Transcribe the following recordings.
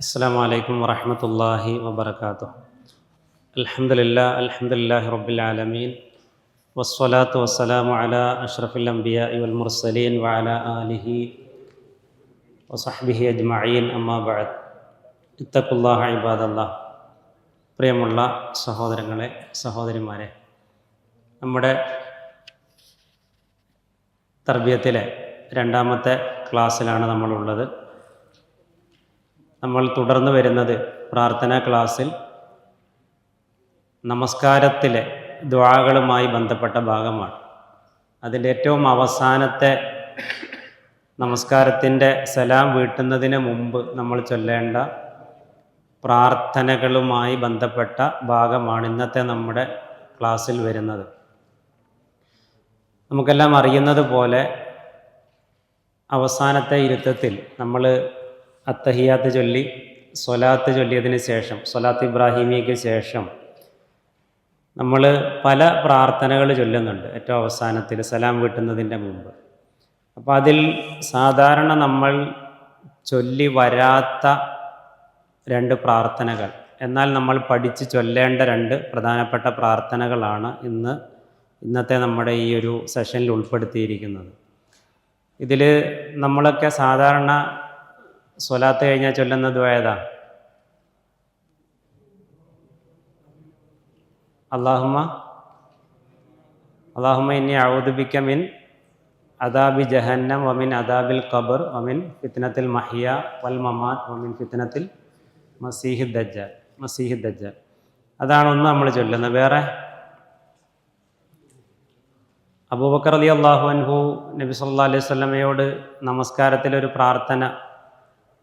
السلام عليكم ورحمة الله وبركاته الحمد لله الحمد لله رب العالمين والصلاة والسلام على أشرف الأنبياء والمرسلين وعلى آله وصحبه أجمعين أما بعد اتقوا الله عباد الله പ്രിയമുള്ള സഹോദരങ്ങളെ സഹോദരിമാരെ നമ്മുടെ തർബീയത്തിലെ രണ്ടാമത്തെ ക്ലാസ്സിലാണ് നമ്മളുള്ളത് നമ്മൾ തുടർന്ന് വരുന്നത് പ്രാർത്ഥനാ ക്ലാസ്സിൽ നമസ്കാരത്തിലെ ദ്വാകളുമായി ബന്ധപ്പെട്ട ഭാഗമാണ്. അതിന്റെ ഏറ്റവും അവസാനത്തെ നമസ്കാരത്തിന്റെ സലാം വീട്ടുന്നതിന് മുമ്പ് നമ്മൾ ചൊല്ലേണ്ട പ്രാർത്ഥനകളുമായി ബന്ധപ്പെട്ട ഭാഗമാണ് ഇന്നത്തെ നമ്മുടെ ക്ലാസ്സിൽ വരുന്നത്. നമുക്കെല്ലാം അറിയുന്നത് പോലെ അവസാനത്തെ ഇരുത്തത്തിൽ നമ്മൾ അത്തഹിയാത്ത് ചൊല്ലി സ്വലാത്ത് ചൊല്ലിയതിന് ശേഷം സ്വലാത്ത് ഇബ്രാഹിമിയയ്ക്ക് ശേഷം നമ്മൾ പല പ്രാർത്ഥനകൾ ചൊല്ലുന്നുണ്ട് ഏറ്റവും അവസാനത്തിൽ സലാം വീട്ടുന്നതിന്റെ മുമ്പ്. അപ്പോൾ അതിൽ സാധാരണ നമ്മൾ ചൊല്ലി വരാത്ത രണ്ട് പ്രാർത്ഥനകൾ എന്നാൽ നമ്മൾ പഠിച്ച് ചൊല്ലേണ്ട രണ്ട് പ്രധാനപ്പെട്ട പ്രാർത്ഥനകളാണ് ഇന്ന് ഇന്നത്തെ നമ്മുടെ ഈ ഒരു സെഷനിൽ ഉൾപ്പെടുത്തിയിരിക്കുന്നത്. ഇതിൽ നമ്മളൊക്കെ സാധാരണ സ്വലാത്ത് കഴിഞ്ഞാൽ ചൊല്ലുന്ന ഏതാ അള്ളാഹുമ അള്ളാഹുമ ഇനി ഔദുബിക്ക മിൻ അദാബി ജഹന്നം വമിൻ അദാബിൽ ഖബർ വമിൻ ഫിത്നത്തിൽ മഹിയ വൽ മമാത് വമിൻ ഫിത്നത്തിൽ മസീഹി ദജ്ജ മസീഹി ദജ്ജ അതാണ് ഒന്ന് നമ്മൾ ചൊല്ലുന്നത്. വേറെ? അബൂബക്കർ അലി അള്ളാഹു അൻഹു നബി സല്ലാ അലൈഹി സ്വലമയോട് നമസ്കാരത്തിലൊരു പ്രാർത്ഥന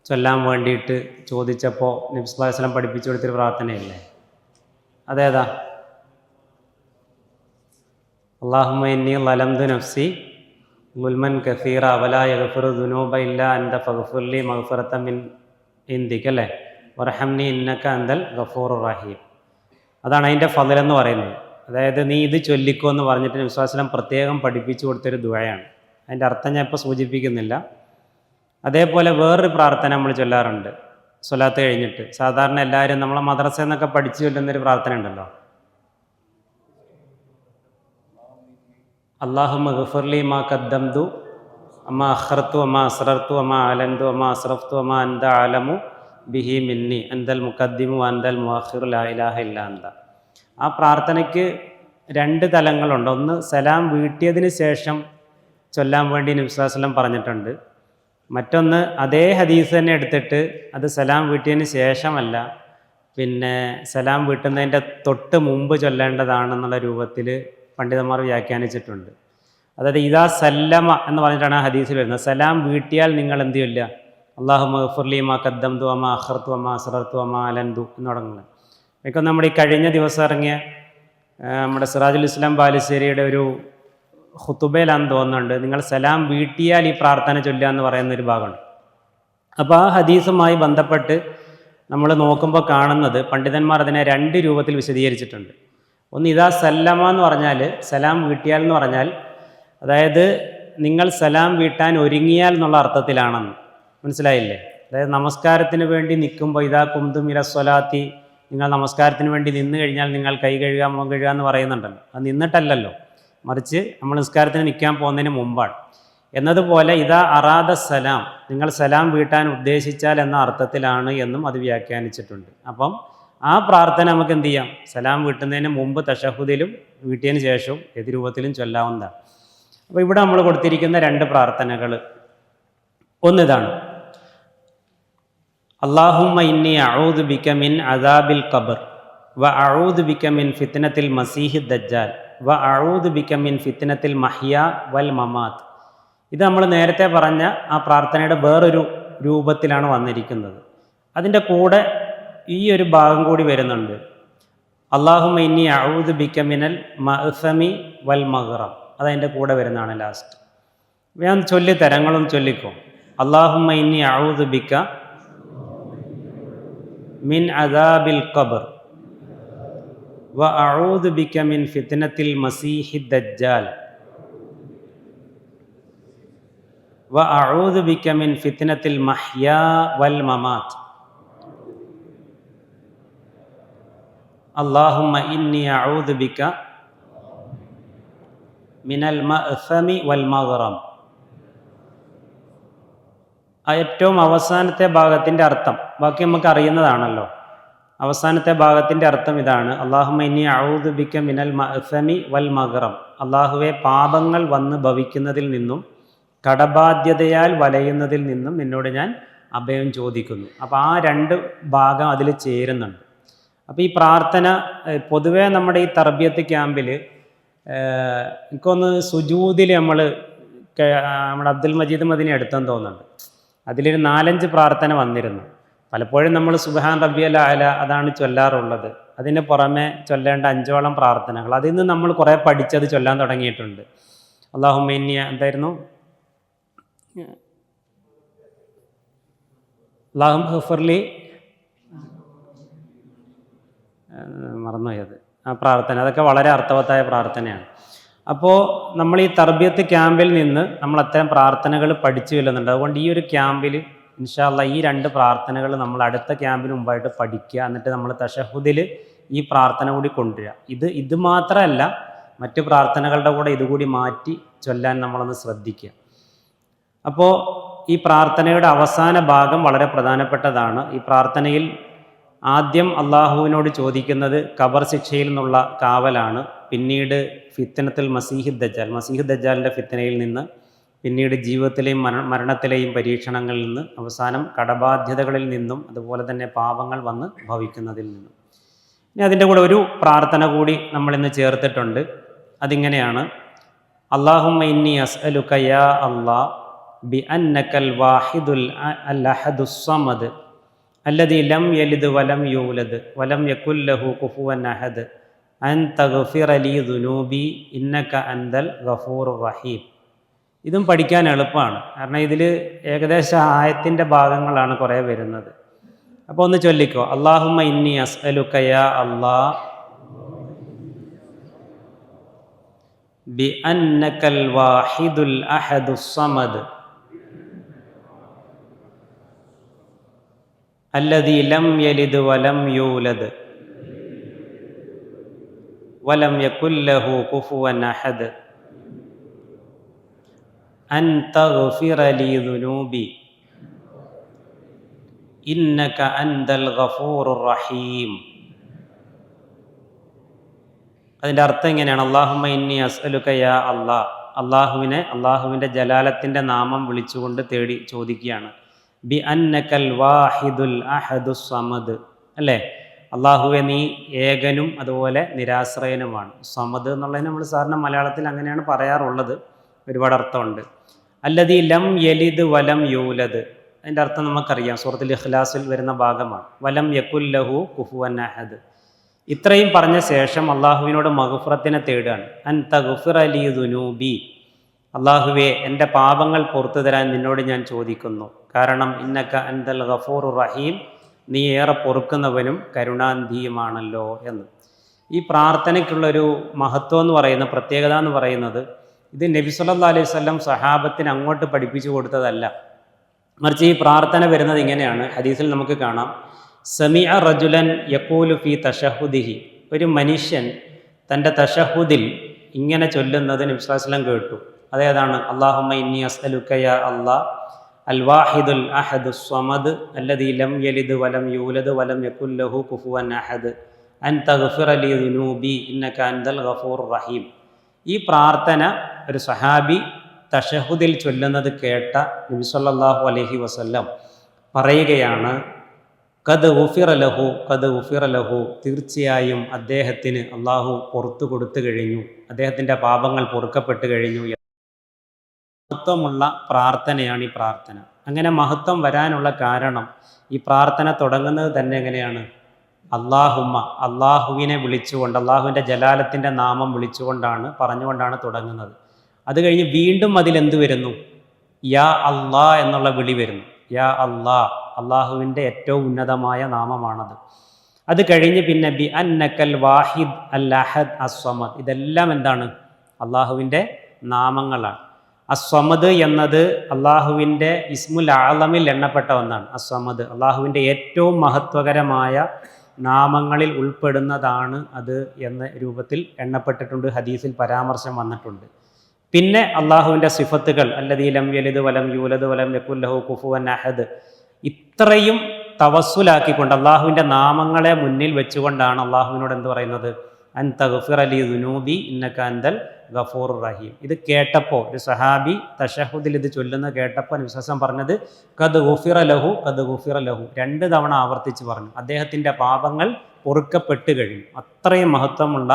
ചൊല്ലാൻ വേണ്ടിയിട്ട് ചോദിച്ചപ്പോൾ നബി സല്ലാ വസ്ലം പഠിപ്പിച്ചു കൊടുത്തൊരു പ്രാർത്ഥനയില്ലേ? അതേതാ? അള്ളാഹുമ ഇന്നി ലലംദു നഫ്സി ഗുൽമൻ കസീറ അവല യഗഫുറു ദുനൂബ ഇല്ല അന്ത ഫഗഫുർലി മഗ്ഫറത്ത മിൻ ഇന്ദിക്ക് അല്ലേ? വറഹംനി ഇന്നക്ക അന്തൽ ഗഫൂർ റഹീം. അതാണ് അതിന്റെ ഫതിലെന്ന് പറയുന്നത്. അതായത് നീ ഇത് ചൊല്ലിക്കോ എന്ന് പറഞ്ഞിട്ട് നബ്സ്ലാസ്ലം പ്രത്യേകം പഠിപ്പിച്ചു കൊടുത്തൊരു ദുഴയാണ് അതിന്റെ അർത്ഥം ഞാൻ ഇപ്പോൾ സൂചിപ്പിക്കുന്നില്ല. അതേപോലെ വേറൊരു പ്രാർത്ഥന നമ്മൾ ചൊല്ലാറുണ്ട്. സ്വലാത്ത് കഴിഞ്ഞിട്ട്. സാധാരണ എല്ലാവരും നമ്മളെ മദ്രസ എന്നൊക്കെ പഠിച്ചു ചൊല്ലുന്നൊരു പ്രാർത്ഥന ഉണ്ടല്ലോ. അള്ളാഹു മഹഫർലി മാ കദ്ദംതു അമ്മ അഹ്റത്തു അമ്മ അസ്രർത്തു അമ്മ അലന്തു അമ്മ അസ്രഫ്തു അമ്മ അന്ത ആലമു ബിഹി മിന്നി അന്തൽ മുഖദ്ദിമു അന്തൽ മുഅഖിർ ലാ ഇലാഹ ഇല്ല അന്ത. ആ പ്രാർത്ഥനയ്ക്ക് രണ്ട് തലങ്ങളുണ്ട്. ഒന്ന് സലാം വീട്ടിയതിന് ശേഷം ചൊല്ലാൻ വേണ്ടി നബ്സാസ്ലം പറഞ്ഞിട്ടുണ്ട്. മറ്റൊന്ന് അതേ ഹദീസ് തന്നെ എടുത്തിട്ട് അത് സലാം വീട്ടിയതിന് ശേഷമല്ല. പിന്നെ സലാം വീട്ടുന്നതിന്റെ തൊട്ട് മുമ്പ് ചൊല്ലേണ്ടതാണെന്നുള്ള രൂപത്തിൽ പണ്ഡിതന്മാർ വ്യാഖ്യാനിച്ചിട്ടുണ്ട്. അതായത് ഇതാ സല്ലമ എന്ന് പറഞ്ഞിട്ടാണ് ആ ഹദീസിൽ വരുന്നത്. സലാം വീട്ടിയാൽ നിങ്ങൾ എന്ത് ചൊല്ലുക? അള്ളാഹു മഹഫുർലി മാ കദ്ദംതു അമ്മ അഹർത്തു അമ്മ അസറത്തു അമ്മ അലന്തു എന്ന് തുടങ്ങുന്നത്. ഇപ്പം നമ്മുടെ ഈ കഴിഞ്ഞ ദിവസം ഇറങ്ങിയ നമ്മുടെ സിറാജുൽ ഇസ്ലാം ബാലുശ്ശേരിയുടെ ഒരു ഹുത്തുബയിലാന്ന് തോന്നുന്നുണ്ട്. നിങ്ങൾ സലാം വീട്ടിയാൽ ഈ പ്രാർത്ഥന ചൊല്ലുക എന്ന് പറയുന്ന ഒരു ഭാഗമുണ്ട്. അപ്പോൾ ആ ഹദീസുമായി ബന്ധപ്പെട്ട് നമ്മൾ നോക്കുമ്പോൾ കാണുന്നത് പണ്ഡിതന്മാർ അതിനെ രണ്ട് രൂപത്തിൽ വിശദീകരിച്ചിട്ടുണ്ട്. ഒന്ന് ഇതാ സല്ലമ എന്ന് പറഞ്ഞാൽ സലാം വീട്ടിയാൽ എന്ന് പറഞ്ഞാൽ അതായത് നിങ്ങൾ സലാം വീട്ടാൻ ഒരുങ്ങിയാൽ എന്നുള്ള അർത്ഥത്തിലാണെന്ന്. മനസ്സിലായില്ലേ? അതായത് നമസ്കാരത്തിന് വേണ്ടി നിൽക്കുമ്പോൾ ഇതാ കുന്തും ഇല സ്വലാത്തി നിങ്ങൾ നമസ്കാരത്തിന് വേണ്ടി നിന്ന് കഴിഞ്ഞാൽ നിങ്ങൾ കൈ കഴുകുക മുഖം കഴുകുക എന്ന് പറയുന്നുണ്ടല്ലോ. അത് നിന്നിട്ടല്ലല്ലോ. മറിച്ച് നമ്മൾ നിസ്കാരത്തിന് നിൽക്കാൻ പോകുന്നതിന് മുമ്പാണ്. എന്നതുപോലെ ഇതാ അറാദ സലാം. നിങ്ങൾ സലാം വീട്ടാൻ ഉദ്ദേശിച്ചാൽ എന്ന അർത്ഥത്തിലാണ് എന്നും അത് വ്യാഖ്യാനിച്ചിട്ടുണ്ട്. അപ്പം ആ പ്രാർത്ഥന നമുക്ക് എന്ത് ചെയ്യാം? സലാം വീട്ടുന്നതിന് മുമ്പ് തഷഹുദിലും വീട്ടിയതിന് ശേഷവും ഏത് രൂപത്തിലും ചൊല്ലാവുന്നതാണ്. അപ്പോൾ ഇവിടെ നമ്മൾ കൊടുത്തിരിക്കുന്ന രണ്ട് പ്രാർത്ഥനകൾ. ഒന്നിതാണ് അള്ളാഹുമ്മ ഇന്നി അഊദ് ബിക മിൻ അദാബിൽ ഖബർ വ അഴൂദ് ബിക മിൻ ഫിത്നത്തിൽ മസീഹി ദജ്ജാൽ. വ അഊദ് ബിക്കമിൻ ഫിത്തിനത്തിൽ മഹിയ വൽ മമാത്ത്. ഇത് നമ്മൾ നേരത്തെ പറഞ്ഞ ആ പ്രാർത്ഥനയുടെ വേറൊരു രൂപത്തിലാണ് വന്നിരിക്കുന്നത്. അതിന്റെ കൂടെ ഈ ഒരു ഭാഗം കൂടി വരുന്നുണ്ട്. അള്ളാഹുമ ഇന്നി അഊദ് ബിക്കമിനൽ മഹ്സമി വൽ മഹ്റം അതതിന്റെ കൂടെ വരുന്നതാണ് ലാസ്റ്റ്. ഞാൻ ചൊല്ലി തരങ്ങളും ചൊല്ലിക്കോ. അള്ളാഹുമ ഇന്നി അഊദ് ബിക്ക മിൻ അദാബിൽ ഖബർ. വ അഊദ് ബിക മിൻ ഫിത്നത്തിൽ മസീഹി ദജ്ജാൽ. വ അഊദ് ബിക മിൻ ഫിത്നത്തിൽ മഹ്യാ വൽ മമാത്ത് ഇന്നി إني أعوذ മിനൽ من വൽ والمغرم ഏറ്റവും അവസാനത്തെ ഭാഗത്തിന്റെ അർത്ഥം. ബാക്കി നമുക്ക് അറിയുന്നതാണല്ലോ. അവസാനത്തെ ഭാഗത്തിന്റെ അർത്ഥം ഇതാണ്. അള്ളാഹുമ്മ ഇനി ഔദു ബിക്ക മിനൽ മഅ്സമി വൽ മഗ്റം അള്ളാഹുവെ പാപങ്ങൾ വന്ന് ഭവിക്കുന്നതിൽ നിന്നും കടബാധ്യതയാൽ വലയുന്നതിൽ നിന്നും നിന്നോട് ഞാൻ അഭയം ചോദിക്കുന്നു. അപ്പോൾ ആ രണ്ട് ഭാഗം അതിൽ ചേരുന്നുണ്ട്. അപ്പോൾ ഈ പ്രാർത്ഥന പൊതുവേ നമ്മുടെ ഈ തർബിയത്ത് ക്യാമ്പിൽ എനിക്കൊന്ന് സുജൂതിൽ നമ്മൾ നമ്മുടെ അബ്ദുൽ മജീദ് മദിനെ എടുത്തെന്ന് തോന്നുന്നുണ്ട്. അതിലൊരു നാലഞ്ച് പ്രാർത്ഥന വന്നിരുന്നു. പലപ്പോഴും നമ്മൾ സുബഹാൻ റബ്ബിയൽ അല അതാണ് ചൊല്ലാറുള്ളത്. അതിന് പുറമെ ചൊല്ലേണ്ട അഞ്ചോളം പ്രാർത്ഥനകൾ. അതിൽ നിന്ന് നമ്മൾ കുറേ പഠിച്ചത് ചൊല്ലാൻ തുടങ്ങിയിട്ടുണ്ട്. അള്ളാഹുമ്മ എന്തായിരുന്നു? അള്ളാഹു ഹഫർലി മറന്നുപോയത്. ആ പ്രാർത്ഥന. അതൊക്കെ വളരെ അർത്ഥവത്തായ പ്രാർത്ഥനയാണ്. അപ്പോൾ നമ്മൾ ഈ തർബിയത്ത് ക്യാമ്പിൽ നിന്ന് നമ്മൾ അത്തരം പ്രാർത്ഥനകൾ പഠിച്ചു വരുന്നുണ്ട് അതുകൊണ്ട് ഈ ഒരു ക്യാമ്പിൽ ഇൻഷാല്ല ഈ രണ്ട് പ്രാർത്ഥനകൾ നമ്മൾ അടുത്ത ക്യാമ്പിന് മുമ്പായിട്ട് പഠിക്കുക എന്നിട്ട് നമ്മൾ തഷഹുദിൽ ഈ പ്രാർത്ഥന കൂടി കൊണ്ടുവരിക. ഇത് ഇത് മാത്രമല്ല മറ്റു പ്രാർത്ഥനകളുടെ കൂടെ ഇതുകൂടി മാറ്റി ചൊല്ലാൻ നമ്മളൊന്ന് ശ്രദ്ധിക്കുക. അപ്പോൾ ഈ പ്രാർത്ഥനയുടെ അവസാന ഭാഗം വളരെ പ്രധാനപ്പെട്ടതാണ്. ഈ പ്രാർത്ഥനയിൽ ആദ്യം അള്ളാഹുവിനോട് ചോദിക്കുന്നത് കബർ ശിക്ഷയിൽ നിന്നുള്ള കാവലാണ്. പിന്നീട് ഫിത്തനത്തിൽ മസീഹ് ദജാൽ. മസീഹ് ദജാലിന്റെ ഫിത്തനയിൽ നിന്ന് പിന്നീട് ജീവിതത്തിലെയും മരണ മരണത്തിലെയും പരീക്ഷണങ്ങളിൽ നിന്ന് അവസാനം കടബാധ്യതകളിൽ നിന്നും അതുപോലെ തന്നെ പാപങ്ങൾ വന്ന് ഭവിക്കുന്നതിൽ നിന്നും. ഇനി അതിന്റെ കൂടെ ഒരു പ്രാർത്ഥന കൂടി നമ്മളിന്ന് ചേർത്തിട്ടുണ്ട്. അതിങ്ങനെയാണ്. അള്ളാഹുമ്മ ഇന്നി അസ് യാ അള്ളാ ബി അന്നക്കൽ വാഹിദുൽ അല്ലഹദുസ്സമദ് അല്ലതി ലം യലിദ് വലം യൂലദ് വലം യക്കുല്ലഹു കുഫുവൻ അഹദ് അൻ തഗഫിർ അലി ദുനൂബി ഇന്നക്ക അന്തൽ ഗഫൂർ റഹീം. ഇതും പഠിക്കാൻ എളുപ്പമാണ് കാരണം ഇതിൽ ഏകദേശം ആയത്തിൻ്റെ ഭാഗങ്ങളാണ് കുറേ വരുന്നത് അപ്പോൾ ഒന്ന് ചൊല്ലിക്കോ അള്ളാഹുമ്മ ഇന്നി അസ്അലുക്കയ അള്ളാ ബി അന്നക്കൽ വാഹിദുൽ അഹദുസ് സമദ് الذي لم يلد ولم يولد ولم يكن له كفوا أحد അൻ ഇന്നക ഗഫൂറുർ റഹീം. അതിന്റെ അർത്ഥം എങ്ങനെയാണ്? അള്ളാഹുമ ഇന്നി അസ്അലുക യാ അള്ളാ അള്ളാഹുവിനെ അള്ളാഹുവിന്റെ ജലാലത്തിന്റെ നാമം വിളിച്ചുകൊണ്ട് തേടി ചോദിക്കുകയാണ്. ബി അന്നക്കൽ വാഹിദുൽ അഹദു സമദ്. അല്ലേ? അള്ളാഹുവെ നീ ഏകനും അതുപോലെ നിരാശ്രയനുമാണ്. സമദ് എന്നുള്ളതിന് നമ്മൾ സാറിന് മലയാളത്തിൽ അങ്ങനെയാണ് പറയാറുള്ളത്. ഒരുപാട് അർത്ഥമുണ്ട്. അല്ലതി ലം യലിദ് വലം യൂലദ്. അതിന്റെ അർത്ഥം നമുക്കറിയാം. സൂറത്തുൽ ഇഖ്ലാസിൽ വരുന്ന ഭാഗമാണ്. വലം യക്കുല്ലഹു കുഫുവൻ അഹദ്. ഇത്രയും പറഞ്ഞ ശേഷം അള്ളാഹുവിനോട് മഹുഫുറത്തിനെ തേടുകയാണ്. അൻ തഗുഫിർ അലി ദുനൂബി. അള്ളാഹുവെ എന്റെ പാപങ്ങൾ പുറത്തു തരാൻ നിന്നോട് ഞാൻ ചോദിക്കുന്നു. കാരണം ഇന്നക്ക അൻതൽ ഗഫൂർ റഹീം. നീ ഏറെ പൊറുക്കുന്നവനും കരുണാന്ധിയുമാണല്ലോ എന്ന്. ഈ പ്രാർത്ഥനയ്ക്കുള്ളൊരു മഹത്വം എന്ന് പറയുന്ന പ്രത്യേകത എന്ന് പറയുന്നത് ഇത് നബി സല്ലാ അലൈഹി വസല്ലം സഹാബത്തിന് അങ്ങോട്ട് പഠിപ്പിച്ചു കൊടുത്തതല്ല. മറിച്ച് ഈ പ്രാർത്ഥന വരുന്നത് ഇങ്ങനെയാണ്. ഹദീസിൽ നമുക്ക് കാണാം. സമിയ റജുലൻ യക്കൂലു ഫി തഷഹുദിഹി ഒരു മനുഷ്യൻ തന്റെ തഷഹുദിൽ ഇങ്ങനെ ചൊല്ലുന്നത് നബ്സ്ലാസ്ലം കേട്ടു. അതേതാണ്? അള്ളാഹുമ്മ ഇന്നി അസ്അലുക്കയ അള്ളാ അൽവാഹിദുൽ അഹദു സ്വമദ് അല്ലദീ ലം യലിദ് വലം യൂലദ് വലം യക്കുല്ലഹു കുഫുവൻ അഹദ് അൻ തഗ്ഫിർ അലി ദുനൂബി ഇന്നക അൻദൽ ഗഫൂർ റഹീം. ഈ പ്രാർത്ഥന ഒരു സഹാബി തഷഹുദിൽ ചൊല്ലുന്നത് കേട്ട നബി സല്ലല്ലാഹു അലൈഹി വസല്ലം പറയുകയാണ് കത് ഉഫിറ ലഹു കത് ഉഫിറ ലഹു. തീർച്ചയായും അദ്ദേഹത്തിന് അള്ളാഹു പുറത്തു കൊടുത്തു കഴിഞ്ഞു അദ്ദേഹത്തിന്റെ പാപങ്ങൾ പൊറുക്കപ്പെട്ടു കഴിഞ്ഞു മഹത്വമുള്ള പ്രാർത്ഥനയാണ് ഈ പ്രാർത്ഥന. അങ്ങനെ മഹത്വം വരാനുള്ള കാരണം ഈ പ്രാർത്ഥന തുടങ്ങുന്നത് തന്നെ എങ്ങനെയാണ്? അള്ളാഹുമ്മ അള്ളാഹുവിനെ വിളിച്ചുകൊണ്ട് അള്ളാഹുവിന്റെ ജലാലത്തിന്റെ നാമം വിളിച്ചുകൊണ്ടാണ് പറഞ്ഞുകൊണ്ടാണ് തുടങ്ങുന്നത്. അത് കഴിഞ്ഞ് വീണ്ടും അതിലെന്ത് വരുന്നു? യാ അള്ളാ എന്നുള്ള വിളി വരുന്നു. യാ അള്ളാ അള്ളാഹുവിന്റെ ഏറ്റവും ഉന്നതമായ നാമമാണത്. അത് കഴിഞ്ഞ് പിന്നെ ബി അന്നക്കൽ വാഹിദ് അൽ അഹദ് അസ്വമദ് ഇതെല്ലാം എന്താണ്? അള്ളാഹുവിന്റെ നാമങ്ങളാണ്. അസ്വമദ് എന്നത് അള്ളാഹുവിന്റെ ഇസ്മുൽ ആലമിൽ എണ്ണപ്പെട്ട ഒന്നാണ്. അസ്വമദ് അള്ളാഹുവിന്റെ ഏറ്റവും മഹത്വകരമായ നാമങ്ങളിൽ ഉൾപ്പെടുന്നതാണ് അത് എന്ന രൂപത്തിൽ എണ്ണപ്പെട്ടിട്ടുണ്ട് ഹദീസിൽ പരാമർശം വന്നിട്ടുണ്ട്. പിന്നെ അള്ളാഹുവിന്റെ സിഫത്തുകൾ അല്ലദീലം യലിത് വലം യൂലത് വലം യക്കുല്ലഹു കുഫുവൻ അഹദ് ഇത്രയും തവസ്സുലാക്കിക്കൊണ്ട് അള്ളാഹുവിന്റെ നാമങ്ങളെ മുന്നിൽ വെച്ചുകൊണ്ടാണ് അള്ളാഹുവിനോട് എന്ത് പറയുന്നത്? അൻ തഗ്ഫിർ അലി ദുനൂബി ഇന്നക അന്തൽ ഗഫൂർ റഹീം. ഇത് കേട്ടപ്പോൾ ഒരു സഹാബി തഷഹുദിൽ ഇത് ചൊല്ലുന്ന കേട്ടപ്പോൾ വിശ്വാസം പറഞ്ഞത് കത് ഗുഫിറ ലഹു കത് ഗുഫിറ ലഹു. രണ്ട് തവണ ആവർത്തിച്ച് പറഞ്ഞു. അദ്ദേഹത്തിന്റെ പാപങ്ങൾ പൊറുക്കപ്പെട്ട് കഴിഞ്ഞു. അത്രയും മഹത്വമുള്ള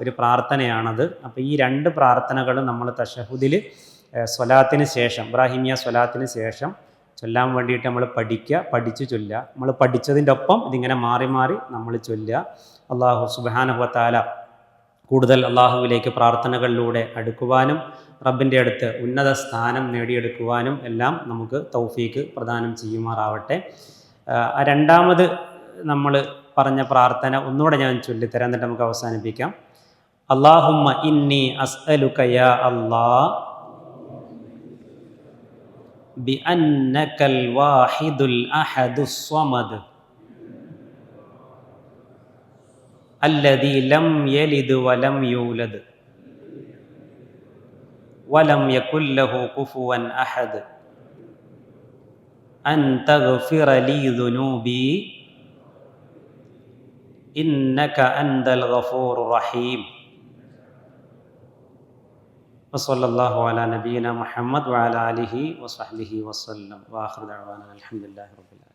ഒരു പ്രാർത്ഥനയാണത്. അപ്പോൾ ഈ രണ്ട് പ്രാർത്ഥനകളും നമ്മൾ തഷഹുദിൽ സ്വലാത്തിന് ശേഷം ഇബ്രാഹിമിയ സ്വലാത്തിന് ശേഷം ചൊല്ലാൻ വേണ്ടിയിട്ട് നമ്മൾ പഠിക്കുക പഠിച്ചു ചൊല്ലുക. നമ്മൾ പഠിച്ചതിന്റെ ഒപ്പം ഇതിങ്ങനെ മാറി മാറി നമ്മൾ ചൊല്ലുക. അള്ളാഹു സുബാനുഭത്താല കൂടുതൽ അള്ളാഹുവിലേക്ക് പ്രാർത്ഥനകളിലൂടെ അടുക്കുവാനും റബ്ബിന്റെ അടുത്ത് ഉന്നത സ്ഥാനം നേടിയെടുക്കുവാനും എല്ലാം നമുക്ക് തൗഫീക്ക് പ്രദാനം ചെയ്യുമാറാവട്ടെ. രണ്ടാമത് നമ്മൾ പറഞ്ഞ പ്രാർത്ഥന ഒന്നുകൂടെ ഞാൻ ചൊല്ലിത്തരാം എന്നിട്ട് നമുക്ക് അവസാനിപ്പിക്കാം. അള്ളാഹുമ്മ ഇന്നി അസ്അലുകയ അള്ളാ ബി അന്നക്കൽ വാഹിദുൽ അഹദുസ്വമദ് الذي لم يلد ولم يولد. ولم يكن له كفوا أحد. أن تغفر لي ذنوبي. إنك أنت الغفور الرحيم. وصلى الله على نبينا محمد وعلى آله وصحبه وسلم. وآخر دعوانا الحمد لله رب العالمين.